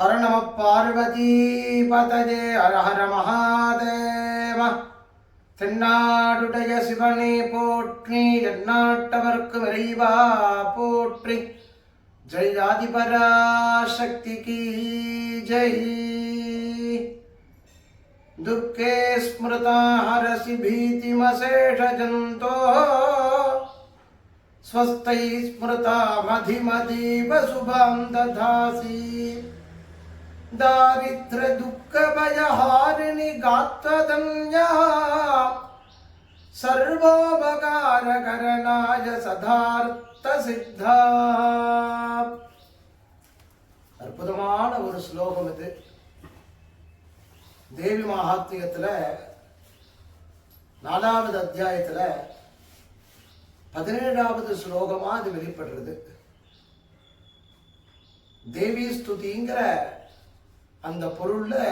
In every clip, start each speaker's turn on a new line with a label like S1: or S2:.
S1: ஹர நம பார்வதி பதஜே ஹர ஹர மகாதேவ தென்னாடுடைய சிவனே போற்றி எந்நாட்டவர்க்கு இறைவா போற்றி ஜெய் ஆதிபராசக்தி கீ ஜெய் दुःखे स्मृता हरसि भीतिमशेषजन्तो स्वस्तैः स्मृता मधिमतीव शुभां दधासि दारिद्र्यदुःखभयहारिणि गात्वदन्या सर्वोपकारकरणाय சதார்த்தசித்தா அற்புதமான ஒரு ஸ்லோகம் இது தேவி மகாத்மியத்துல நாலாவது அத்தியாயத்துல பதினேழாவது ஸ்லோகமா அது வெளிப்படுறது தேவி ஸ்துதிங்கிற அந்த பொருளில்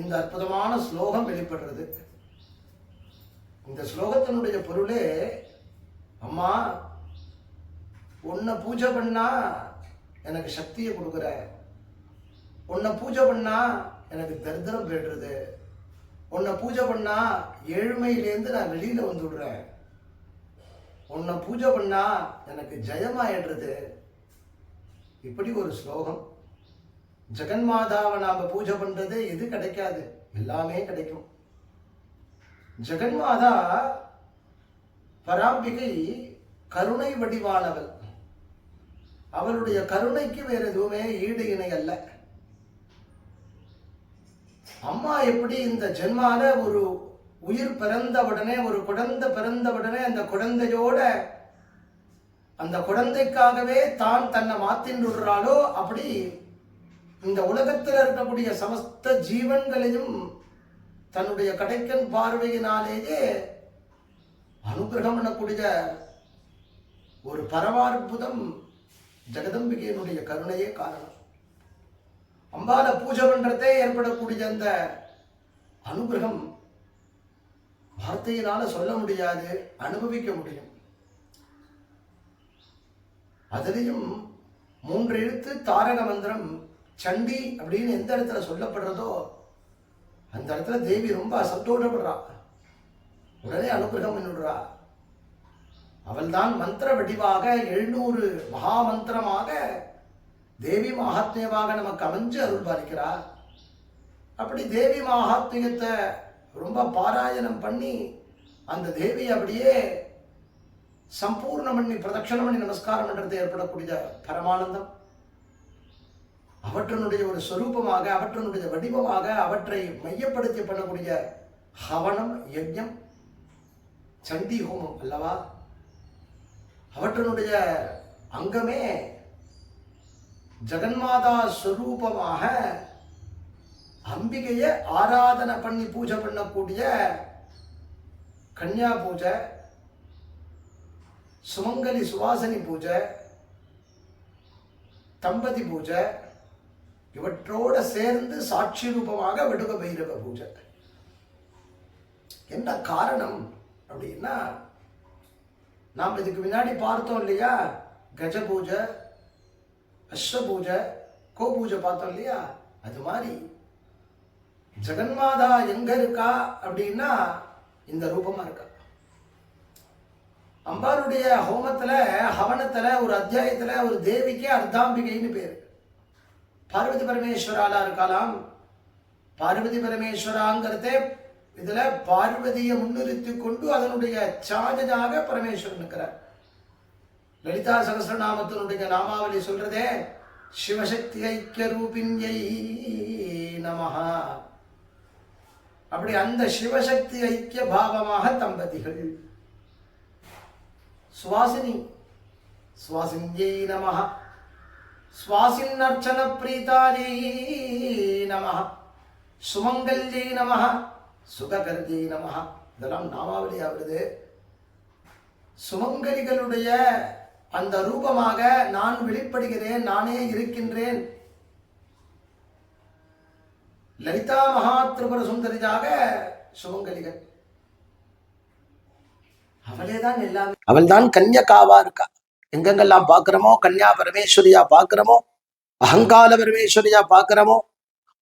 S1: இந்த அற்புதமான ஸ்லோகம் வெளிப்படுறது. இந்த ஸ்லோகத்தினுடைய பொருளே அம்மா உன்னை பூஜை பண்ணா எனக்கு சக்தியை கொடுக்குற. உன்னை பூஜை பண்ணா எனக்கு தரித்திரம் போயிடுறது உன்னை பூஜை பண்ணா ஏழ்மையிலேருந்து நான் வெளியில வந்துடுறேன். உன்னை பூஜை பண்ணா எனக்கு ஜெயமாயிடுறது. இப்படி ஒரு ஸ்லோகம். ஜெகன்மாதாவை நாம பூஜை பண்றது எது கிடைக்காது. எல்லாமே கிடைக்கும். ஜெகன்மாதா பராம்பிகை கருணை வடிவானவள். அவளுடைய கருணைக்கு வேற எதுவுமே ஈடு இணை அல்ல. அம்மா எப்படி இந்த ஜென்மால ஒரு உயிர் பிறந்த உடனே ஒரு குழந்தை பிறந்த உடனே அந்த குழந்தையோட அந்த குழந்தைக்காகவே தான் தன்னை மாத்தின்னு அப்படி இந்த உலகத்தில் இருக்கக்கூடிய சமஸ்த ஜீவன்களையும் தன்னுடைய கடைக்கன் பார்வையினாலேயே அனுகிரகம் பண்ணக்கூடிய ஒரு பரமாற்புதம் ஜெகதம்பிகையினுடைய கருணையே காரணம். அம்பால பூஜை பண்றதே ஏற்படக்கூடிய அந்த அனுகிரகம் வார்த்தையினால சொல்ல முடியாது அனுபவிக்க முடியும். அதிலையும் மூன்று எழுத்து தாரக மந்திரம் சண்டி அப்படின்னு எந்த இடத்துல சொல்லப்படுறதோ அந்த இடத்துல தேவி ரொம்ப சந்தோஷப்படுறா உடனே அனுகிரகம் பண்ணிடுறா. அவள்தான் மந்திர வடிவாக எழுநூறு மகா மந்திரமாக தேவி மகாத்மியமாக நமக்கு அமைஞ்சு அருள் பாலிக்கிறார் அப்படி தேவி மகாத்மியத்தை ரொம்ப பாராயணம் பண்ணி அந்த தேவி அப்படியே சம்பூர்ணம் பண்ணி பிரதட்சணம் பண்ணி நமஸ்காரம் பண்ணுறது ஏற்படக்கூடிய பரமானந்தம். அவற்றினுடைய ஒரு சொரூபமாக அவற்றினுடைய வடிவமாக அவற்றை மையப்படுத்தி பண்ணக்கூடிய ஹவனம் யஜ்யம் சண்டி ஹோமம் அல்லவா? அவற்றினுடைய அங்கமே ஜெகன்மாதா ஸ்வரூபமாக அம்பிகையை ஆராதனை பண்ணி பூஜை பண்ணக்கூடிய கன்யா பூஜை சுமங்கலி சுவாசனி பூஜை தம்பதி பூஜை இவற்றோட சேர்ந்து சாட்சி ரூபமாக விடுக பைரவ பூஜை. என்ன காரணம் அப்படின்னா நாம் இதுக்கு முன்னாடி பார்த்தோம் இல்லையா? கஜ பூஜை அஸ்வ பூஜை கோ பூஜை பார்த்தோம் இல்லையா? அது மாதிரி ஜெகன்மாதா எங்க இருக்கா அப்படின்னா இந்த ரூபமா இருக்கா? அம்பாளுடைய ஹோமத்துல ஹவனத்துல ஒரு அத்தியாயத்துல ஒரு தேவிக்கு அர்த்தாம்பிகைன்னு பேரு. பார்வதி பரமேஸ்வராலா இருக்கலாம். பார்வதி பரமேஸ்வராங்கிறதே இதுல பார்வதியை முன்னிறுத்தி கொண்டு அதனுடைய சாஜனாக பரமேஸ்வரன் இருக்கிறார் லலிதா சகசிரநாமத்தினுடைய நாமாவளி சொல்றதே சிவசக்தி ஐக்கிய ரூபின்யை நமஹா. அப்படி அந்த சிவசக்தி ஐக்கிய பாவமாக தம்பதிகள். சுவாசினி சுவாசின்யை நமஹா. சுவாசின்னர்ச்சன பிரீதாஜை நமஹ. சுமங்கல்யை நமஹ. சுககர்ஜை நம இதெல்லாம் நாமாவளியா வருது. சுமங்கலிகளுடைய அந்த ரூபமாக நான் வெளிப்படுகிறேன் நானே இருக்கின்றேன். லலிதா மகா திரிபுர சுந்தரியாக சுமங்கலிகள். அவளே தான் எல்லாமே. அவள் தான் கன்யகாவா இருக்கா? எங்கெங்கெல்லாம் பாக்குறோமோ கன்யா பரமேஸ்வரியா பார்க்கிறோமோ அகங்கால பரமேஸ்வரியா பாக்குறோமோ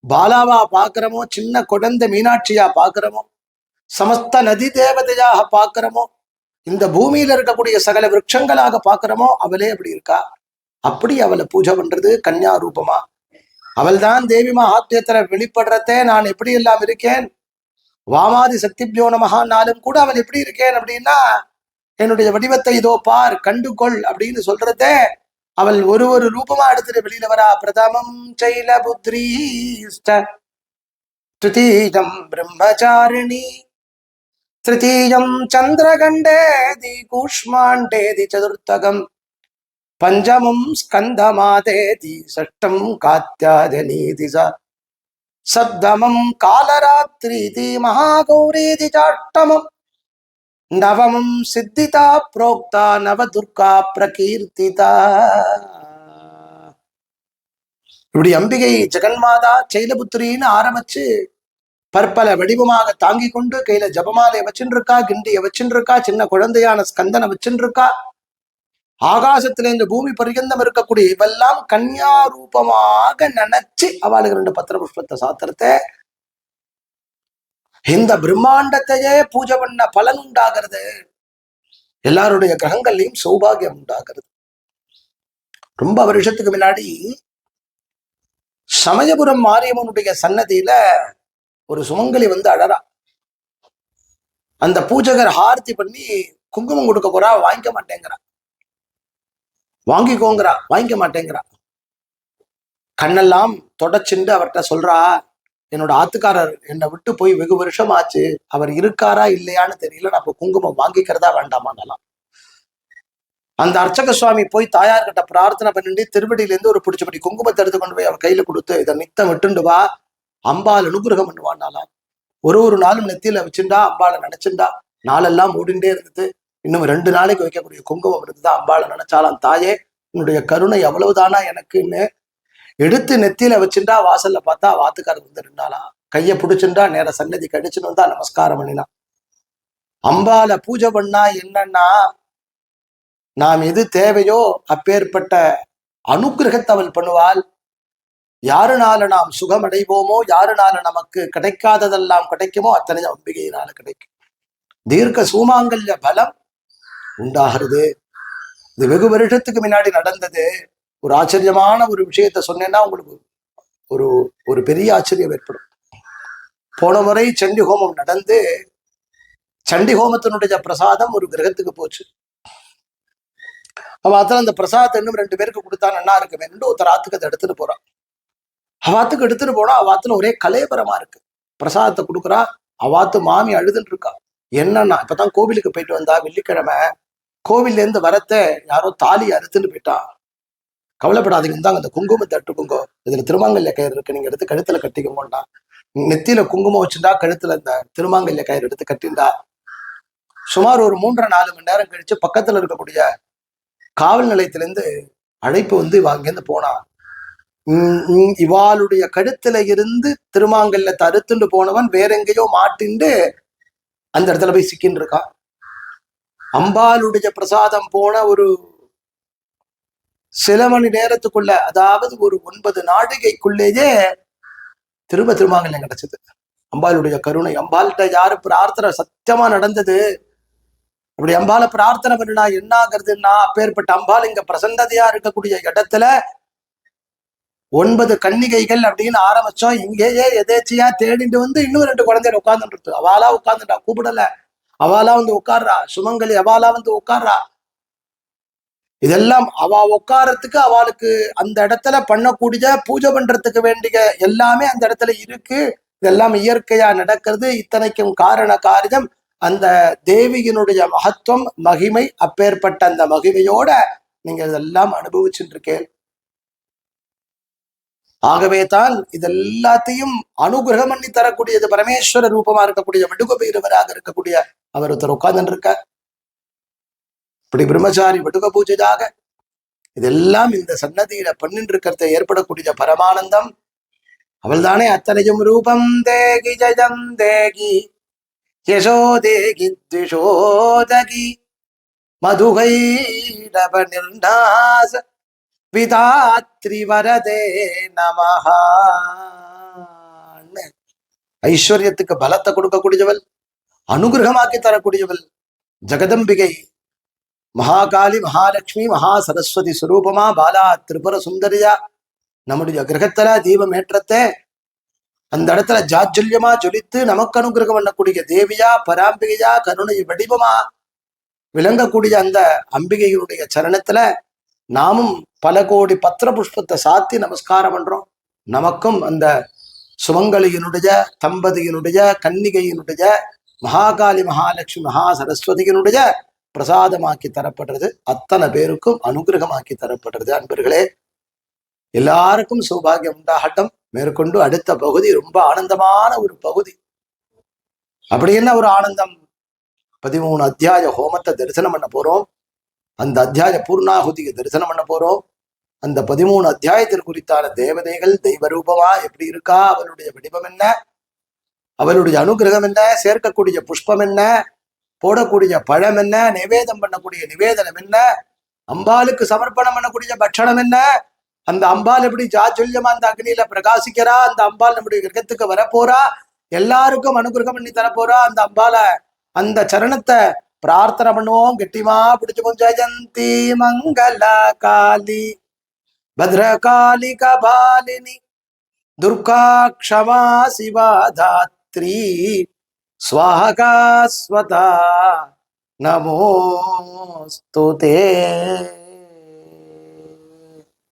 S1: பாலாவா பார்க்கிறோமோ சின்ன குழந்தை மீனாட்சியா பாக்குறோமோ சமஸ்த நதி தேவதையாக பாக்குறோமோ இந்த பூமியில இருக்கக்கூடிய சகல விரட்சங்களாக பாக்குறோமோ அவளே அப்படி இருக்கா? அப்படி அவளை பூஜை பண்றது கன்யா ரூபமா? அவள்தான் தேவி மகாத்மியத்துல வெளிப்படுறதே நான் எப்படி எல்லாம் இருக்கேன்? வாமாதி சக்திபியோ நமகானாலும் கூட அவள் எப்படி இருக்கேன் அப்படின்னா என்னுடைய வடிவத்தை இதோ பார் கண்டுகொள் அப்படின்னு சொல்றதே அவள் ஒரு ஒரு ரூபமா எடுத்துட்டு வெளியில வரா. பிரதமம் சைல புத்ரி பிரம்மச்சாரிணி. திருத்தீயம் சந்திரகண்டேதி கூஷ்மாண்டேதி சதுர்த்தகம். பஞ்சமம் ஸ்கந்தமாதேதி சஷ்டம் காத்தியாதனீதி ச. சப்தமம் காலராத்திரீதி மகாகௌரீதி சாட்டமம் நவமம் சித்திதா புரோக்தா நவதுர்கா பிரகீர்த்திதா. இப்படி அம்பிகை ஜெகன்மாதா சைலபுத்திரின்னு ஆரம்பிச்சு பற்பல வடிவமாக தாங்கி கொண்டு கையில ஜபமாலைய வச்சுருக்கா இருக்கா கிண்டிய வச்சுருக்கா இருக்கா சின்ன குழந்தையான ஸ்கந்தனை வச்சுருக்கா ஆகாசத்துல இந்த பூமி பரியந்தம் இருக்கக்கூடிய இவெல்லாம் கன்யா ரூபமாக நினைச்சு அவளுக்கு ரெண்டு பத்திர புஷ்பத்தை சாத்திரத்தை இந்த பிரம்மாண்டத்தையே பூஜை பண்ண பலன் உண்டாகிறது. எல்லாருடைய கிரகங்கள்லயும் சௌபாகியம் உண்டாகிறது. ரொம்ப வருஷத்துக்கு முன்னாடி சமயபுரம் மாரியம்மனுடைய சன்னதியில ஒரு சுமங்கலி வந்து அழறா. அந்த பூஜகர் ஆர்த்தி பண்ணி குங்குமம் கொடுக்க போறா வாங்கிக்க மாட்டேங்கிறா. வாங்கிக்கோங்கிறா வாங்கிக்க மாட்டேங்கிறா. கண்ணெல்லாம் தொடச்சுண்டு அவர்கிட்ட சொல்றா என்னோட ஆத்துக்காரர் என்னை விட்டு போய் வெகு வருஷம் ஆச்சு அவர் இருக்காரா இல்லையான்னு தெரியல. நான் இப்ப குங்குமம் வாங்கிக்கிறதா வேண்டாமான்னலாம் அந்த அர்ச்சக சுவாமி போய் தாயார்கிட்ட பிரார்த்தனை பண்ணிட்டு திருவடியிலேருந்து ஒரு பிடிச்சபடி குங்குமத்தை எடுத்து கொண்டு போய் அவர் கையில கொடுத்து இதை நித்தம் விட்டுண்டு வா. அம்பாள் அனுகிரகம் பண்ணுவான்னாலாம் ஒரு ஒரு நாளும் நெத்தியில வச்சுண்டா அம்பாளை நினைச்சுண்டா. நாளெல்லாம் மூடிண்டே இருந்தது. இன்னும் ரெண்டு நாளைக்கு வைக்கக்கூடிய குங்குமம் இருந்தது அம்பாளை நினைச்சாலாம் தாயே. உன்னுடைய கருணை எவ்வளவுதானா எனக்குன்னு எடுத்து நெத்தியில வச்சுட்டா வாசல்ல பார்த்தா வாத்துக்காரர் வந்து நின்றாலாம் கையை பிடிச்சுண்டா நேர சன்னதி கடிச்சுன்னு வந்தா நமஸ்காரம் பண்ணினா. அம்பால பூஜை பண்ணா என்னன்னா நாம் எது தேவையோ அப்பேற்பட்ட அனுக்கிரகத்தை அவள் பண்ணுவாள். யாருனால நாம் சுகம் அடைவோமோ யாருனால நமக்கு கிடைக்காததெல்லாம் கிடைக்குமோ அத்தனை அம்பிகையினால கிடைக்கும். தீர்க்க சூமாங்கல்ய பலம் உண்டாகிறது. இது வெகு வருஷத்துக்கு முன்னாடி நடந்தது. ஒரு ஆச்சரியமான ஒரு விஷயத்த சொன்னேன்னா உங்களுக்கு ஒரு ஒரு பெரிய ஆச்சரியம் ஏற்படும். போன முறை சண்டி ஹோமம் நடந்து சண்டி ஹோமத்தினுடைய பிரசாதம் ஒரு கிரகத்துக்கு போச்சு. அவாத்துல அந்த பிரசாதத்தை இன்னும் ரெண்டு பேருக்கு கொடுத்தா நல்லா இருக்குமே ஒருத்தர் ஆத்துக்கு அதை எடுத்துட்டு போறான். அவாத்துக்கு எடுத்துட்டு போனா அவாத்துல ஒரே கலேபரமா இருக்கு. பிரசாதத்தை கொடுக்குறா அவாத்து மாமி அழுதுன்னு இருக்கா. என்னன்னா இப்பதான் கோவிலுக்கு போயிட்டு வந்தா வெள்ளிக்கிழமை கோவில்ல இருந்து வரத்த யாரோ தாலி அறுத்துன்னு போயிட்டா. கவலைப்படாதீங்க. இருந்தாங்க அந்த குங்குமத்தை குங்குமம் இதுல திருமாங்கல்ய கயிறு இருக்கு. நீங்க எடுத்து கழுத்துல கட்டிக்கோண்டா நெத்தியில குங்குமம் வச்சுட்டா கழுத்துல இந்த திருமாங்கல்ய கயிறு எடுத்து கட்டிண்டா சுமார் ஒரு மூன்றரை நாலு மணி நேரம் கழிச்சு பக்கத்துல இருக்கக்கூடிய காவல் நிலையத்திலேருந்து அழைப்பு வந்து இவ அங்கேருந்து போனா. உம் இவாளுடைய கழுத்துல இருந்து திருமாங்கல்ல தருத்துண்டு போனவன் வேற எங்கேயோ மாட்டிண்டு அந்த இடத்துல போய் சிக்கின்னு இருக்கான் அம்பாளுடைய பிரசாதம் போன ஒரு சில மணி நேரத்துக்குள்ள அதாவது ஒரு ஒன்பது நாடிகைக்குள்ளேயே திரும்ப திருமாங்கல்யம் கிடைச்சது. அம்பாளுடைய கருணை அம்பாள்கிட்ட யாரு பிரார்த்தனை சத்தியமா நடந்தது? அப்படி அம்பால பிரார்த்தனை பண்ணினா என்ன ஆகுறதுன்னா அப்பேற்பட்ட அம்பாள் இங்க பிரசன்னதையா இருக்கக்கூடிய இடத்துல ஒன்பது கன்னிகைகள் அப்படின்னு ஆரம்பிச்சோம். இங்கேயே எதேச்சியா தேடிட்டு வந்து இன்னும் ரெண்டு குழந்தைகள் உட்கார்ந்துட்டு அவாலா உட்கார்ந்துட்டா கூப்பிடல. அவாலா வந்து உட்கார்றா. சுமங்கலி அவாலா வந்து உட்கார்றா. இதெல்லாம் அவ உட்காரத்துக்கு அவளுக்கு அந்த இடத்துல பண்ணக்கூடிய பூஜை பண்றதுக்கு வேண்டிய எல்லாமே அந்த இடத்துல இருக்கு. இதெல்லாம் இயற்கையா நடக்கிறது. இத்தனைக்கும் காரண காரியம் அந்த தேவியினுடைய மகத்துவம் மகிமை அப்பேற்பட்ட அந்த மகிமையோட நீங்க இதெல்லாம் அனுபவிச்சுட்டு இருக்கேன் ஆகவே தான் இதெல்லாத்தையும் அனுகிரகம் பண்ணி தரக்கூடியது பரமேஸ்வர ரூபமா இருக்கக்கூடிய வடுக இருக்கக்கூடிய அவர் ஒருத்தர் உட்கார்ந்து இருக்க இப்படி பிரம்மச்சாரி படுக பூஜையாக. இதெல்லாம் இந்த சன்னதியில பண்ணிட்டு இருக்கிறத ஏற்படக்கூடிய பரமானந்தம். அவள்தானே அத்தனையும் ரூபம் தேகி ஜயம் தேகி யசோ தேகி திஷோதகி மதுகை நிர்நாச பிதாத்ரி வரதே நமஹா. ஐஸ்வர்யத்துக்கு பலத்தை கொடுக்கக்கூடியவள் அனுகிரகமாக்கி தரக்கூடியவள் ஜெகதம்பிகை மகாகாளி மகாலட்சுமி மகா சரஸ்வதி சுரூபமா பாலா திரிபுர சுந்தரியா நம்முடைய கிரகத்துல தீபம் ஏற்றத்தை அந்த இடத்துல ஜாஜுல்யமா ஜொலித்து நமக்கு அனுகிரகம் பண்ணக்கூடிய தேவியா பராம்பிகையா கருணை வடிவமா விளங்கக்கூடிய அந்த அம்பிகையினுடைய சரணத்துல நாமும் பல கோடி பத்திர புஷ்பத்தை சாத்தி நமஸ்காரம் பண்றோம். நமக்கும் அந்த சுமங்கலியினுடைய தம்பதியினுடைய கன்னிகையினுடைய மகாகாளி மகாலட்சுமி மகா சரஸ்வதியினுடைய பிரசாதமாக்கி தரப்படுறது. அத்தனை பேருக்கும் அனுகிரகமாக்கி தரப்படுறது. அன்பர்களே எல்லாருக்கும் சௌபாகியம் உண்டாகட்டும். மேற்கொண்டு அடுத்த பகுதி ரொம்ப ஆனந்தமான ஒரு பகுதி. அப்படி என்ன ஒரு ஆனந்தம்? பதிமூணு அத்தியாய ஹோமத்தை தரிசனம் பண்ண போறோம். அந்த அத்தியாய பூர்ணாகுதியை தரிசனம் பண்ண போறோம். அந்த பதிமூணு அத்தியாயத்தில் குறித்தான தேவதைகள் தெய்வ ரூபமா எப்படி இருக்கா? அவளுடைய வடிவம் என்ன? அவளுடைய அனுகிரகம் என்ன? சேர்க்கக்கூடிய புஷ்பம் என்ன? போடக்கூடிய பழம் என்ன? நிவேதம் பண்ணக்கூடிய நிவேதனம் என்ன? அம்பாளுக்கு சமர்ப்பணம் பண்ணக்கூடிய பட்சணம் என்ன? அந்த அம்பாள் எப்படி ஜாஜல்யமா அந்த அக்னியில பிரகாசிக்கிறா? அந்த அம்பாள் நம்முடைய கிரகத்துக்கு வரப்போறா? எல்லாருக்கும் அனுகிரகம் பண்ணி தரப்போறா? அந்த அம்பால அந்த சரணத்தை பிரார்த்தனை பண்ணுவோம். கெட்டிமா பிடிச்சுப்போம் ஜெயந்தி மங்கள காளி பத்ரகாளி கபாலினி துர்கா க்ஷமா சிவா தாத்ரி స్వాహకాస్వత నమోస్తు